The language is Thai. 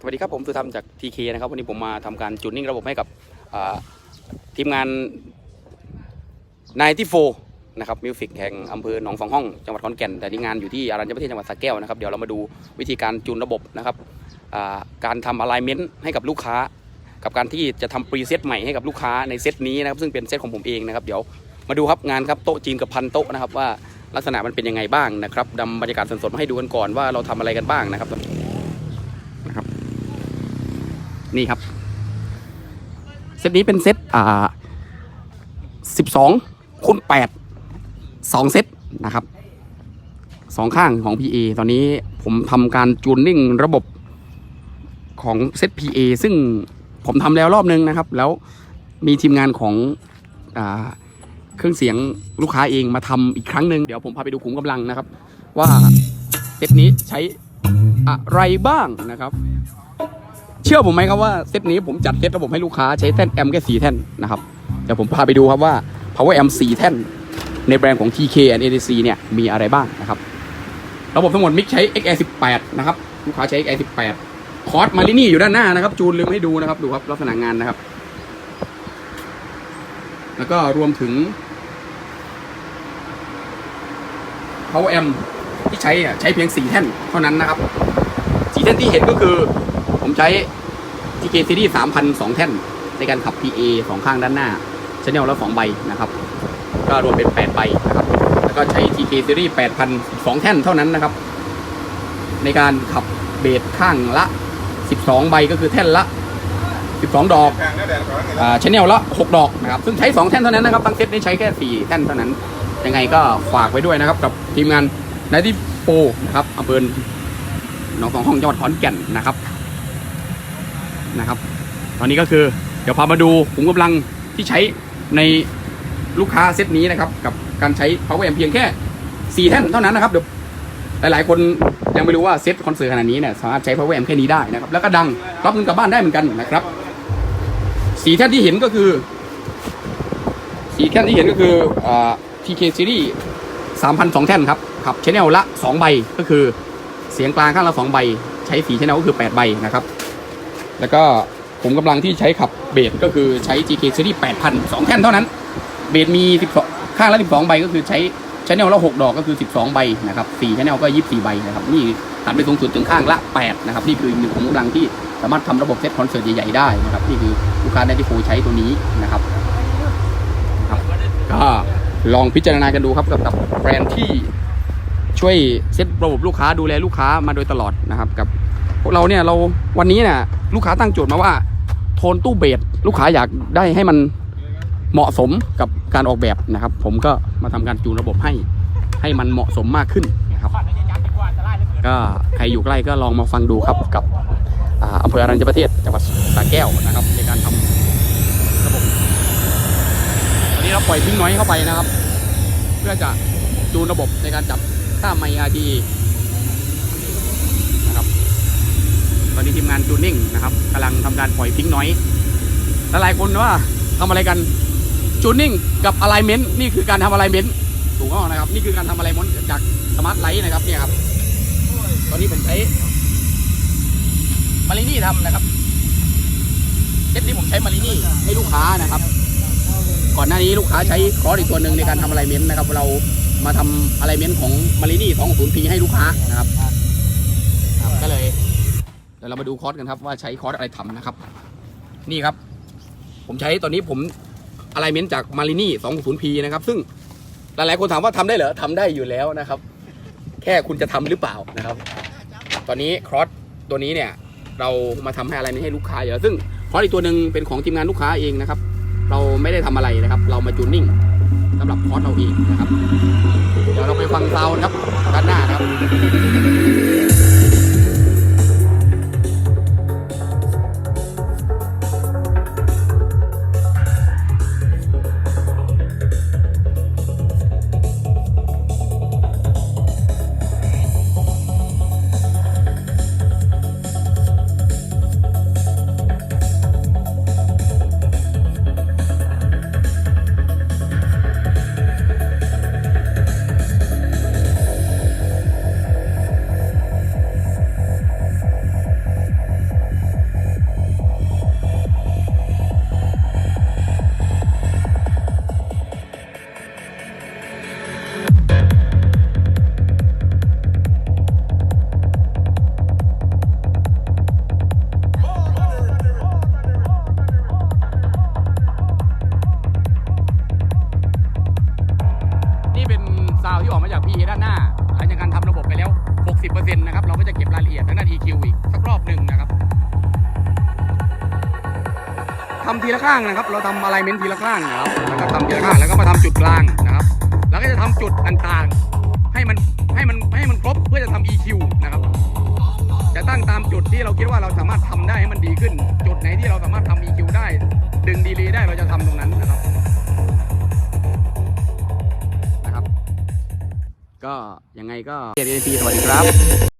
สวัสดีครับผมสุธรรมจาก TK นะครับวันนี้ผมมาทำการจูนนิ่งระบบให้กับทีมงาน94นะครับมิวสิกแห่งอำเภอหนองสองห้องจังหวัดขอนแก่นแต่ที่งานอยู่ที่อารัญญประเทศจังหวัดสระแก้วนะครับเดี๋ยวเรามาดูวิธีการจูนระบบนะครับการทำอะไลเมนต์ให้กับลูกค้า กับการที่จะทำปรีเซตใหม่ให้กับลูกค้าในเซตนี้นะครับซึ่งเป็นเซตของผมเองนะครับเดี๋ยวมาดูครับงานครับโต๊ะจีนกับพันโต๊ะนะครับว่าลักษณะมันเป็นยังไงบ้างนะครับนำบรรยากาศสดๆมาให้ดูกันก่อนว่าเราทำอะไรกันบ้างนะครับ นี่ครับ เซตนี้เป็นเซตอ่าสิบสองคูณแปดสองเซตนะครับสองข้างของ PA ตอนนี้ผมทำการจูนนิ่งระบบของเซต PA ซึ่งผมทำแล้วรอบนึงนะครับ แล้วมีทีมงานของอเครื่องเสียงลูกค้าเองมาทำอีกครั้งหนึ่งเดี๋ยวผมพาไปดูขุมกำลังนะครับ ว่าเซตนี้ใช้อะไรบ้างนะครับ เชื่อผมไหมครับว่าเซตนี้ผมจัดเซตระบบให้ลูกค้าใช้แท่นแอมแค่สี่แท่นนะครับเดี๋ยวผมพาไปดูครับว่า power amp สี่แท่น ในแบรนด์ของ TK and ADC เนี่ยมีอะไรบ้างนะครับ ระบบทั้งหมดมิกใช้ XR 18นะครับลูกค้าใช้ XR 18คอร์สมาลินี่อยู่ด้านหน้านะครับ จูนลืมให้ดูนะครับดูครับลักษณะงานนะครับ แล้วก็รวมถึง power amp ที่ใช้อะใช้เพียงสี่แท่นเท่านั้นนะครับสี่แท่นที่เห็นก็คือ ผมใช้ TK Series 3,000สองแท่น ในการขับ PA สองข้างด้านหน้าชแนลละสองใบนะครับ ก็รวมเป็น 8 ใบนะครับ แล้วก็ใช้ TK Series 8,000 2แท่นเท่านั้นนะครับ ในการขับเบสข้างละ 12 ใบก็คือแท่นละ 12 ดอกอ่าชแนลละ 6 ดอกนะครับ ซึ่งใช้ 2 แท่นเท่านั้นนะครับบางเซตนี้ใช้แค่ 4 แท่นเท่านั้น ยังไงก็ฝากไว้ด้วยนะครับกับทีมงานนายที่โปนะครับอำเภอหนองสองห้องจังหวัดขอนแก่นนะครับ นะครับ ตอนนี้ก็คือเดี๋ยวพามาดูขุมกำลังที่ใช้ในลูกค้าเซตนี้นะครับ กับการใช้ power amp เพียงแค่ 4 แท่นเท่านั้นนะครับเดี๋ยวหลายๆ คนยังไม่รู้ว่าเซตคอนเสิร์ตขนาดนี้เนี่ยสามารถใช้ power amp แค่นี้ได้นะครับ แล้วก็ดังรับเงินกลับบ้านได้เหมือนกันนะครับสีแท่นที่เห็นก็คือ สีแท่นที่เห็นก็คืออ่า TK Series 3,002 แท่นครับขับชแนลละ 2 ใบก็คือเสียงกลางข้างละ 2 ใบ ใช้สีชแนลก็คือ 8 ใบนะครับ แล้วก็ผมกำลังที่ใช้ขับเบสก็คือใช้ GK Series 8,000 2แท่นเท่านั้น เบสมี 12 ข้างละ 12 ใบก็คือใช้ชแนลละ 6 ดอกก็คือ 12 ใบนะครับ4ชแนลก็ 24 ใบนะครับ นี่ตัดไปสูงสุดถึงข้างละ 8 นะครับ นี่คืออีกหนึ่งของกำลังที่สามารถทำระบบเซตคอนเสิร์ตใหญ่ๆได้นะครับ นี่คือลูกค้าได้ที่โฟใช้ตัวนี้นะครับครับก็ลองพิจารณากันดูครับกับกับแบรนด์ที่ช่วยเซตระบบลูกค้าดูแลลูกค้ามาโดยตลอดนะครับกับ เราเนี่ยเราวันนี้เนี่ยลูกค้าตั้งโจทย์มาว่า โทนตู้เบสลูกค้าอยากได้ให้มันเหมาะสมกับการออกแบบนะครับ ผมก็มาทำการจูนระบบให้ให้มันเหมาะสมมากขึ้นนะครับ ก็ใครอยู่ใกล้ก็ลองมาฟังดูครับกับอำเภออรัญญประเทศจังหวัดสระแก้วนะครับ ในการทำระบบวันนี้เราปล่อยทิ้งน้อยเข้าไปนะครับ เพื่อจะจูนระบบในการจับค่าไมค์ RD นะครับ ตอ นี้ทีมงานจูนนิ่งนะครับกำลังทำการปล่อยพิงน้อยหลายๆคนว่าทำอะไรกันจูนนิ่งกับอะไลเมนต์นี่คือการทำอะไลเมนต์ถูกต้องนะครับ นี่คือการทำอะไลเมนต์จากสมาร์ทไลท์นะครับเนี่ยครับตอนนี้ผมใช้มารินี่ทำนะครับเซตนี้ผมใช้มารินี่ให้ลูกค้านะครับ ก่อนหน้านี้ลูกค้าใช้คอร์สอีกตัวหนึ่งในการทำอะไลเมนต์นะครับ เรามาทำอะไลเมนต์ของมารินี่2 0 p ให้ลูกค้านะครับก็เลย ดี๋ยวเรามาดูคอร์สกันครับว่าใช้คอร์สอะไรทำนะครับ นี่ครับ ผมใช้ตอนนี้ผมอะไรเมนจากมารินี่2 0 p นะครับ ซึ่งหลายๆคนถามว่าทำได้เหรอทำได้อยู่แล้วนะครับ แค่คุณจะทำหรือเปล่านะครับ ตอนนี้คอร์สตัวนี้เนี่ย เรามาทำให้อะไรไม่ให้ลูกค้าอยู่แล้วซึ่งคอร์สอีกตัวหนึ่งเป็นของทีมงานลูกค้าเองนะครับ เราไม่ได้ทำอะไรนะครับ เรามาจูนนิ่งสำหรับคอร์สเราเองนะครับ เดี๋ยวเราไปฟังซาวด์นะครับาวที่ออกมาจาก PE ด้านหน้า หลังจากการทำระบบไปแล้ว 60%นะครับ เราก็จะเก็บรายละเอียดทาด้าน EQ อีกสักรอบหนึ่งนะครับทำทีละข้างนะครับ เราทำอะไรเม้นทีละข้างนะครับ แล้วก็ทำทีละข้าง แล้วก็มาทำจุดกลางนะครับ แล้วก็จะทำจุดต่างๆ ให้มันให้มันให้มันครบเพื่อจะทำ EQ นะครับ จะตั้งตามจุดที่เราคิดว่าเราสามารถทำได้ให้มันดีขึ้น จุดไหนที่เราสามารถทำ EQ ได้ ดึงดีเลย์ได้เราจะทำตรงนั้น ก็ยังไงก็เจอกันในปีสวัสดีครับ